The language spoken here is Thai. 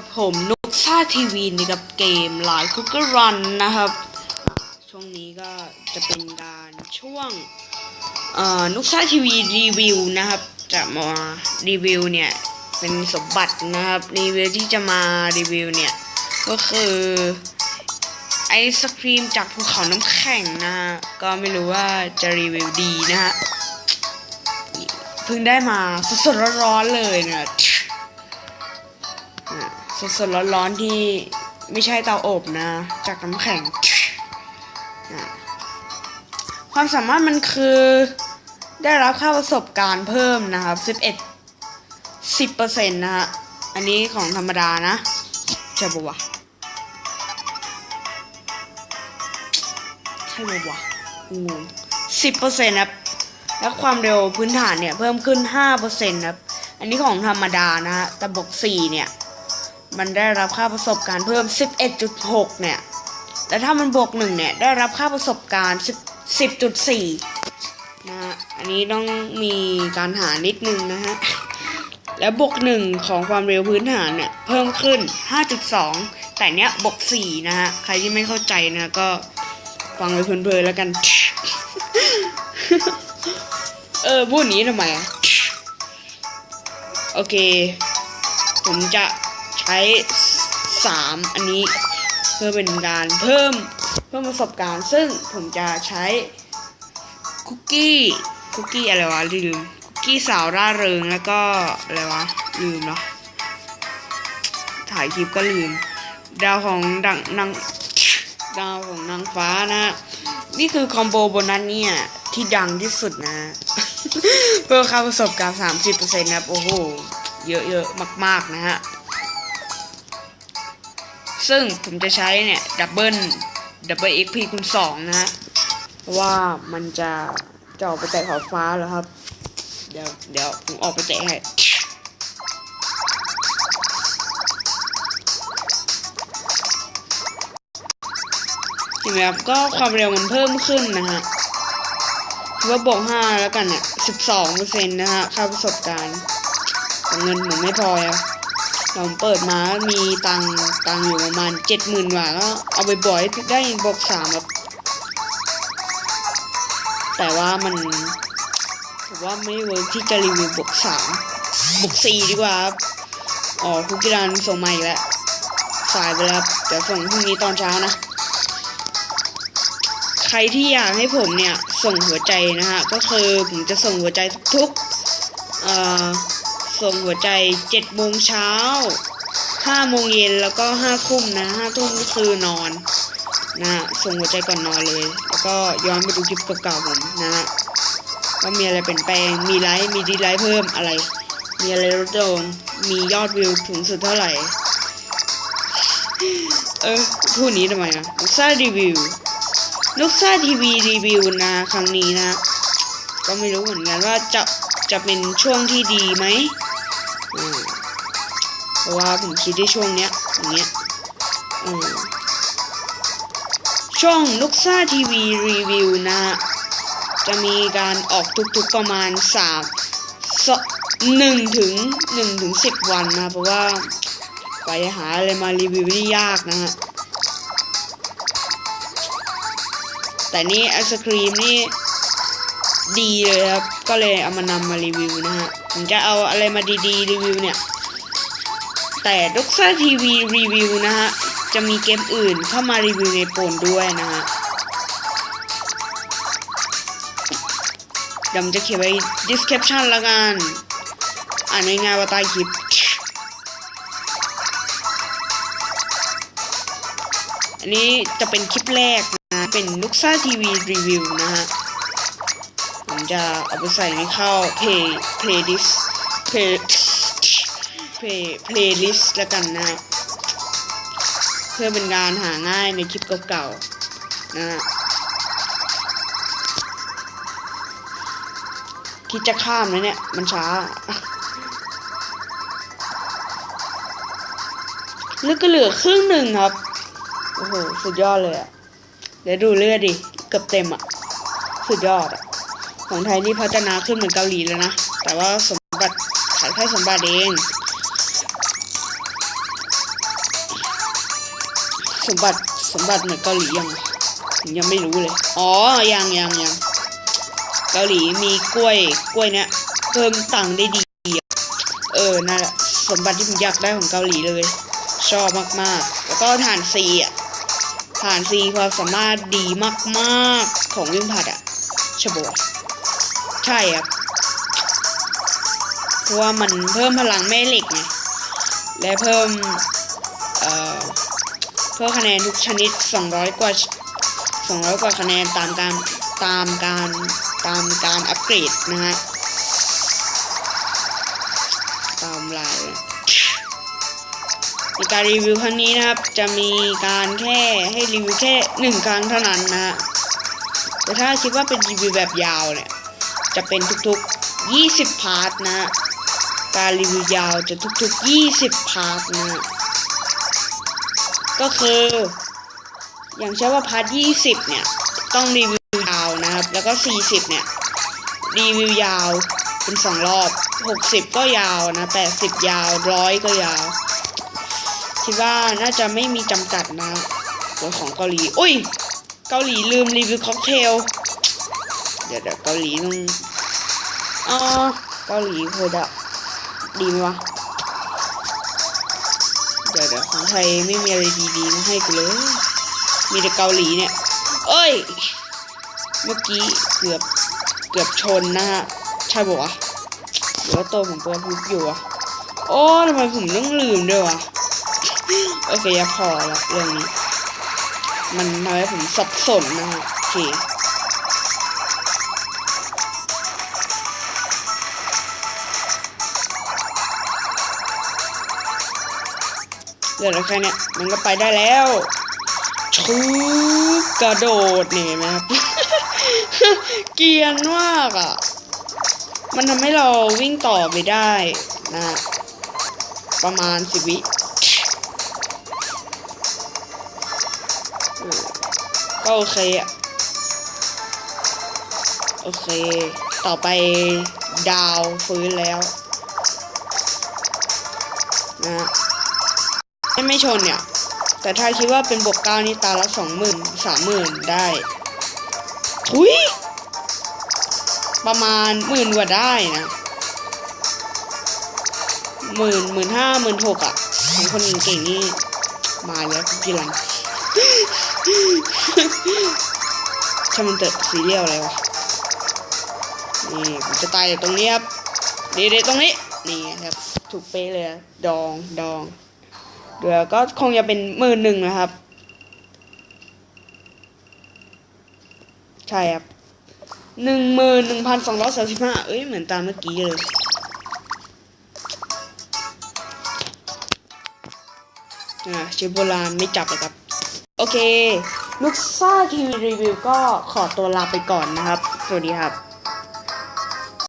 กับผมนุกซ่าทีวีในกับเกมหลายคุกเกอร์รันนะครับ ช่วงนี้ก็จะเป็นการช่วงนุกซ่าทีวีรีวิวนะครับ จะมารีวิวเนี่ย เป็นสมบัตินะครับ รีวิวที่จะมารีวิวเนี่ย ก็คือไอศครีมจากภูเขาน้ำแข็งนะฮะ ก็ไม่รู้ว่าจะรีวิวดีนะฮะเพิ่งได้มาสดๆร้อนๆเลยนะ สดสดๆร้อนๆที่ไม่ใช่เตาอบนะ จากน้ำแข็ง ความสามารถมันคือได้รับค่าประสบการณ์เพิ่มนะครับ 11 10%นะฮะ อันนี้ของธรรมดานะใช่ปะวะใช่ปะวะงง10%ครับ และความเร็วพื้นฐานเนี่ยเพิ่มขึ้น5%ครับ อันนี้ของธรรมดานะฮะ แต่บวก4เนี่ย มันได้รับค่าประสบการณ์เพิ่ม 11.6 เนี่ย แต่ถ้ามันบวก1เนี่ย ได้รับค่าประสบการณ์ 10.4 นะฮะอันนี้ต้องมีการหานิดนึงนะฮะ แล้วบวก 1 ของความเร็วพื้นฐานเนี่ย เพิ่มขึ้น 5.2 แต่เนี้ยบวก 4 นะฮะ ใครที่ไม่เข้าใจนะก็ฟังไปเพลินๆแล้วกัน เออพูดนี้ทำไมโอเค ผมจะ ใช้3อันนี้เพื่อเป็นการเพิ่มเพิ่มประสบการณ์ ซึ่งผมจะใช้คุกกี้คุกกี้อะไรวะลืมคุกกี้สาวร่าเริงแล้วก็อะไรวะลืมเนาะถ่ายคลิปก็ลืม ดาวของดังนางดาวของนางฟ้านะ นี่คือคอมโบโบนัสเนี่ยที่ดังที่สุดนะ เพื่อค่าประสบการณ์ 30%นะครับโอ้โห เยอะๆ มาก ๆ นะฮะ ซึ่งผมจะใช้เนี่ยดับเบิลดับเบิลเอ็กพีคูณสองนะฮะเพราะว่ามันจะจะออกไปแตะขอบฟ้าแล้วครับ เดี๋ยวเดี๋ยวผมออกไปแตะให้เห็นไหมครับก็ความเร็วมันเพิ่มขึ้นนะฮะถือว่าบวกห้าแล้วกันเนี่ยสิบสองเปอร์เซ็นต์นะฮะค่าประสบการณ์แต่เงินผมไม่พออะ ผมเปิดมามีตังตังอยู่ประมาณเจ็ดหมื่นบาทก็เอาไปบ่อยได้บวกสามครับแต่ว่ามันผมว่าไม่เวิร์กที่จะรีวิวบวกสามบวกสี่ดีกว่าครับอ๋อคุกกี้รันส่งมาอีกแล้วสายไปแล้วครับเดี๋ยวส่งพรุ่งนี้ตอนเช้านะ ใครที่อยากให้ผมเนี่ยส่งหัวใจนะฮะ ก็คือผมจะส่งหัวใจทุกๆเอ่อ ส่งหัวใจเจ็ดโมงเช้าห้าโมงเย็นแล้วก็ห้าทุ่มนะห้าทุ่มก็คือนอนนะฮะส่งหัวใจก่อนนอนเลย แล้วก็ย้อนไปดูคลิปเก่าๆผมนะฮะว่ามีอะไรเปลี่ยนแปลง มีไลค์ มีดีไลค์เพิ่มอะไร มีอะไรลดลงมียอดวิวถึงสุดเท่าไหร่ เออพูดนี้ทำไมอะซ่ารีวิว ลูกซ่าทีวีรีวิวนะครั้งนี้นะ ก็ไม่รู้เหมือนกันว่าจะจะเป็นช่วงที่ดีไหม เพราะว่าผมคิดที่ช่วงเนี้ยอย่างเงี้ยช่องลูกซ่าทีวีรีวิวนะจะมีการออกทุกๆประมาณสามสหนึ่งถึงหนึ่งถึงสิบวันนะ เพราะว่าไปหาอะไรมารีวิวนี่ยากนะฮะแต่นี่ไอศครีมนี่ ดีเลยครับ ก็เลยเอามานำมารีวิวนะฮะ ผมจะเอาอะไรมาดีๆรีวิวเนี่ย แต่ด็อกซ่าทีวีรีวิวนะฮะ จะมีเกมอื่นเข้ามารีวิวในโปนด้วยนะฮะเดี๋ยวผมจะเขียนไว้ description ละกัน อ่านง่ายๆว่าใต้คลิปอันนี้จะเป็นคลิปแรกนะ เป็นลูกซ่าทีวีรีวิวนะฮะ ผมจะเอาไปใส่ในเข้าเพย์เพลย์ลิสเพลย์เพลย์เพลย์ลิสแล้วกันนะเพื่อเป็นการหาง่ายในคลิปเก่าๆนะฮะคิดจะข้ามนะเนี่ย มันช้า แล้วก็เหลือครึ่งหนึ่งครับ โอ้โห สุดยอดเลยอะเดี๋ยวดูเลือดดิ เกือบเต็มอะสุดยอดอะ ของไทยนี่พัฒนาขึ้นเหมือนเกาหลีแล้วนะ แต่ว่าสมบัติขายแค่สมบัติเอง สมบัติสมบัติเหมือนเกาหลียังยังไม่รู้เลย อ๋อ ยังยังยังเกาหลีมีกล้วยกล้วยเนี้ยเพิ่มตังค์ได้ดี เออ นั่นแหละสมบัติที่ผมอยากได้ของเกาหลีเลย ชอบมากๆ แล้วก็ฐานซีอะฐานซีความสามารถดีมาก ๆ ของวิ่งผัดอะชบว ใช่ครับเพราะว่ามันเพิ่มพลังแม่เหล็กไงและเพิ่มเอ่อเพิ่มคะแนนทุกชนิด 200 กว่า 200 กว่าคะแนนตามการตามการตามการอัปเกรดนะฮะตามลายในการรีวิวครั้งนี้นะครับ จะมีการแค่ให้รีวิวแค่หนึ่งครั้งเท่านั้นนะฮะแต่ถ้าคิดว่าเป็นรีวิวแบบยาวเนี่ย จะเป็นทุกๆ 20 พาร์ทนะ การรีวิวยาวจะทุกๆ 20 พาร์ทนะฮะก็คือ อย่างเช่นว่าพาร์ท 20 เนี่ย ต้องรีวิวยาวนะครับ แล้วก็ 40 เนี่ย รีวิวยาวเป็น 2 รอบ 60 ก็ยาวนะ 80 ยาว 100 ก็ยาว คิดว่าน่าจะไม่มีจำกัดนะตัวของเกาหลี อุ้ย เกาหลีลืมรีวิวค็อกเทล เดี๋ยวเดี๋ยวเกาหลีต้องอ๋อเกาหลีคือดะดีไหมวะ เดี๋ยวเดี๋ยวของไทยไม่มีอะไรดีๆมาให้กูเลย มีแต่เกาหลีเนี่ย เอ้ย เมื่อกี้เกือบเกือบชนนะฮะ ใช่ปะวะหรือว่าตัวผมตัวพุกอยู่วะโอ้ทำไมผมต้องลืมด้วยวะ โอเคอย่าพอละเรื่องนี้ มันทำให้ผมสับสนนะฮะโอเค เหลือแค่เนี้ยมันก็ไปได้แล้วชูกระโดดนี่เห็นไหมครับ เกียนมากอะ มันทำให้เราวิ่งต่อไปได้นะ ประมาณสิบวิก็โอเคอะ โอเค ต่อไปดาวฟื้นแล้ว นะ ไม่ไม่ชนเนี่ย แต่ถ้าคิดว่าเป็นบวกเก้านี่ตาละสองหมื่นสามหมื่นได้ทุยประมาณหมื่นกว่าได้นะหมื่นหมื่นห้าหมื่นหกอะของคนเก่งนี่มาแล้วกี่ลังช่มันเตอะซีเรียลอะไรวะนี่ผมจะตายอยู่ตรงนี้ครับดีๆตรงนี้ นี่ครับ ถูกเป๊ะเลย ดองดอง เดี๋ยวก็คงจะเป็นหมื่นหนึ่งนะครับ ใช่ครับหนึ่งหมื่นหนึ่งพันสองร้อยสามสิบห้าเอ้ยเหมือนตามเมื่อกี้เลยอ่าชื่อโบราณไม่จับเลยครับ โอเค ลูกซ่าทีวีรีวิวก็ขอตัวลาไปก่อนนะครับ สวัสดีครับ